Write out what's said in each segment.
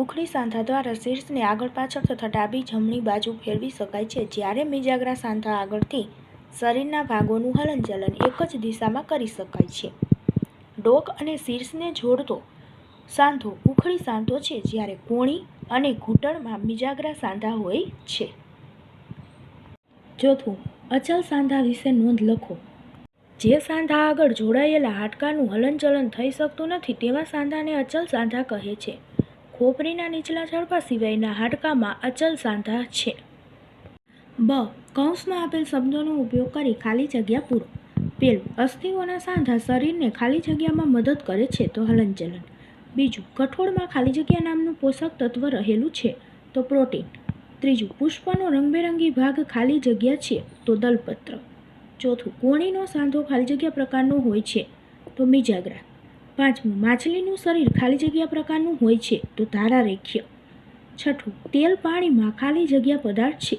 ઉખડી સાંધા દ્વારા શીર્ષને આગળ પાછળ તથા ડાબી જમણી બાજુ ફેરવી શકાય છે. જ્યારે મિજાગ્રા સાંધા આગળથી શરીરના ભાગોનું હલનચલન એક જ દિશામાં કરી શકાય છે. ડોક અને શીર્ષને જોડતો સાંધો ઉખડી સાંધો છે જ્યારે કોણી અને ઘૂંટણમાં મિજાગરા સાંધા હોય છે. ચોથું, અચલ સાંધા વિશે નોંધ લખો. જે સાંધા આગળ જોડાયેલા હાડકાનું હલનચલન થઈ શકતું નથી તેવા સાંધાને અચલ સાંધા કહે છે. ખોપરીના નીચલા છડકા સિવાયના હાડકામાં અચલ સાંધા છે. બ. કૌંસમાં આપેલ શબ્દોનો ઉપયોગ કરી ખાલી જગ્યા પૂરો. પેલું. અસ્થિઓના સાંધા શરીરને ખાલી જગ્યામાં મદદ કરે છે તો હલનચલન. બીજું, કઠોળમાં ખાલી જગ્યા નામનું પોષક તત્વ રહેલું છે તો પ્રોટીન. ત્રીજું, પુષ્પનો રંગબેરંગી ભાગ ખાલી જગ્યા છે તો દલપત્ર. ચોથું, કોણીનો સાંધો ખાલી જગ્યા પ્રકારનો હોય છે તો મિજાગ્રા પાંચમું, માછલીનું શરીર ખાલી જગ્યા પ્રકારનું હોય છે તો ધારારેખ્ય છઠ્ઠું, તેલ પાણીમાં ખાલી જગ્યા પદાર્થ છે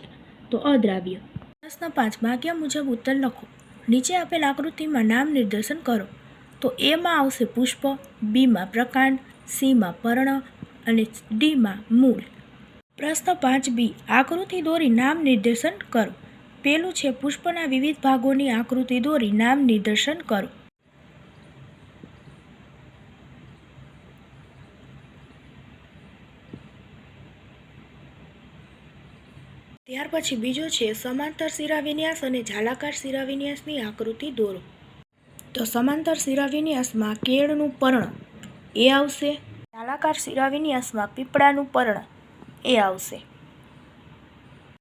તો અદ્રાવ્ય. પ્રશ્ન પાંચ વાક્ય મુજબ ઉત્તર લખો. નીચે આપેલ આકૃતિમાં નામ નિર્દેશન કરો. તો એમાં આવશે પુષ્પ, બીમાં પ્રકાંડ, સીમાં પર્ણ અને ડીમાં મૂળ. પ્રશ્ન પાંચ બી, આકૃતિ દોરી નામ નિર્દેશન કરો. પેલું છે પુષ્પના વિવિધ ભાગોની આકૃતિ દોરી નામ નિર્દેશન કરો. ત્યાર પછી બીજો છે સમાંતર શિરાવિન્યાસ અને જાલાકાર શિરાવિન્યાસની આકૃતિ દોરો. તો સમાંતર શિરાવિન્યાસમાં કેળનું પર્ણ એ આવશે. જાલાકાર શિરાવિન્યાસમાં પીપળાનું પર્ણ એ આવશે.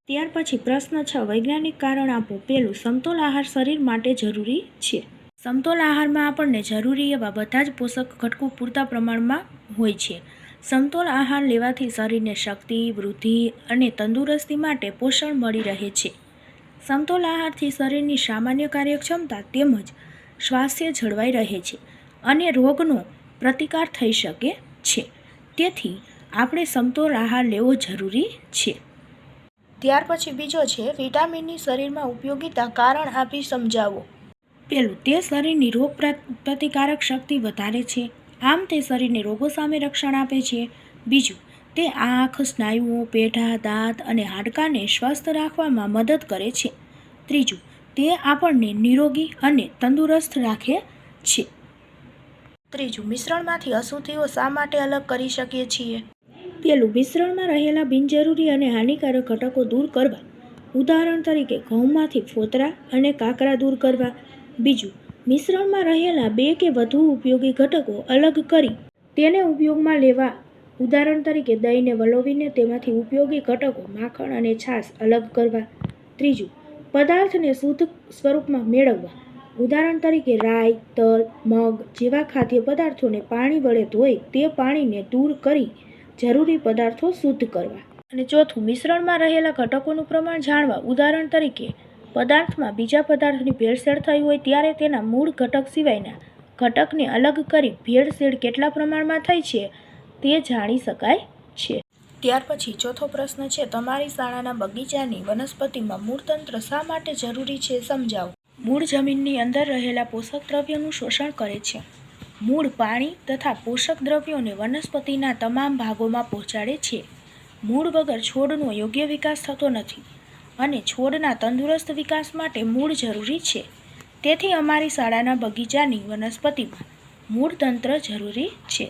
ત્યાર પછી પ્રશ્ન છ, વૈજ્ઞાનિક કારણ આપો. પેલું, સમતોલ આહાર શરીર માટે જરૂરી છે. સમતોલ આહારમાં આપણને જરૂરી એવા બધા જ પોષક ઘટકો પૂરતા પ્રમાણમાં હોય છે. સમતોલ આહાર લેવાથી શરીરને શક્તિ, વૃદ્ધિ અને તંદુરસ્તી માટે પોષણ મળી રહે છે. સમતોલ આહારથી શરીરની સામાન્ય કાર્યક્ષમતા તેમજ સ્વાસ્થ્ય જળવાઈ રહે છે અને રોગનો પ્રતિકાર થઈ શકે છે. તેથી આપણે સમતોલ આહાર લેવો જરૂરી છે. ત્યાર પછી બીજો છે, વિટામિનની શરીરમાં ઉપયોગીતા કારણ આપી સમજાવો. પેલું તે શરીરની રોગ પ્રતિકારક શક્તિ વધારે છે. આમ તે શરીરને રોગો સામે રક્ષણ આપે છે. બીજું, તે આંખ, સ્નાયુઓ, પેઢા, દાંત અને હાડકાને સ્વસ્થ રાખવામાં મદદ કરે છે. ત્રીજું, તે આપણને નિરોગી અને તંદુરસ્ત રાખે છે. ત્રીજું, મિશ્રણમાંથી અશુદ્ધિઓ શા માટે અલગ કરી શકીએ છીએ? પેલું, મિશ્રણમાં રહેલા બિનજરૂરી અને હાનિકારક ઘટકો દૂર કરવા. ઉદાહરણ તરીકે, ઘઉંમાંથી ફોતરા અને કાકરા દૂર કરવા. બીજું મિશ્રણમાં રહેલા બે કે વધુ ઉપયોગી ઘટકો અલગ કરી તેને ઉપયોગમાં લેવા. ઉદાહરણ તરીકે દહીંને વલોવીને તેમાંથી ઉપયોગી ઘટકો માખણ અને છાશ અલગ કરવા. ત્રીજું, પદાર્થને શુદ્ધ સ્વરૂપમાં મેળવવા. ઉદાહરણ તરીકે રાઈ, તલ, મગ જેવા ખાદ્ય પદાર્થોને પાણી વડે ધોઈ તે પાણીને દૂર કરી જરૂરી પદાર્થો શુદ્ધ કરવા. અને ચોથું, મિશ્રણમાં રહેલા ઘટકોનું પ્રમાણ જાણવા. ઉદાહરણ તરીકે પદાર્થમાં બીજા પદાર્થની ભેળસેળ થઈ હોય ત્યારે તેના મૂળ ઘટક સિવાયના ઘટકને અલગ કરી ભેળસેળ કેટલા પ્રમાણમાં થઈ છે તે જાણી શકાય છે. ત્યાર પછી ચોથો પ્રશ્ન છે, તમારી શાળાના બગીચાની વનસ્પતિમાં મૂળતંત્ર શા માટે જરૂરી છે? સમજાવો. મૂળ જમીનની અંદર રહેલા પોષક દ્રવ્યોનું શોષણ કરે છે. મૂળ પાણી તથા પોષક દ્રવ્યોને વનસ્પતિના તમામ ભાગોમાં પહોંચાડે છે. મૂળ વગર છોડનો યોગ્ય વિકાસ થતો નથી. અને છોડના તંદુરસ્ત વિકાસ માટે મૂળ જરૂરી છે. તેથી અમારી શાળાના બગીચાની વનસ્પતિમાં મૂળ તંત્ર જરૂરી છે.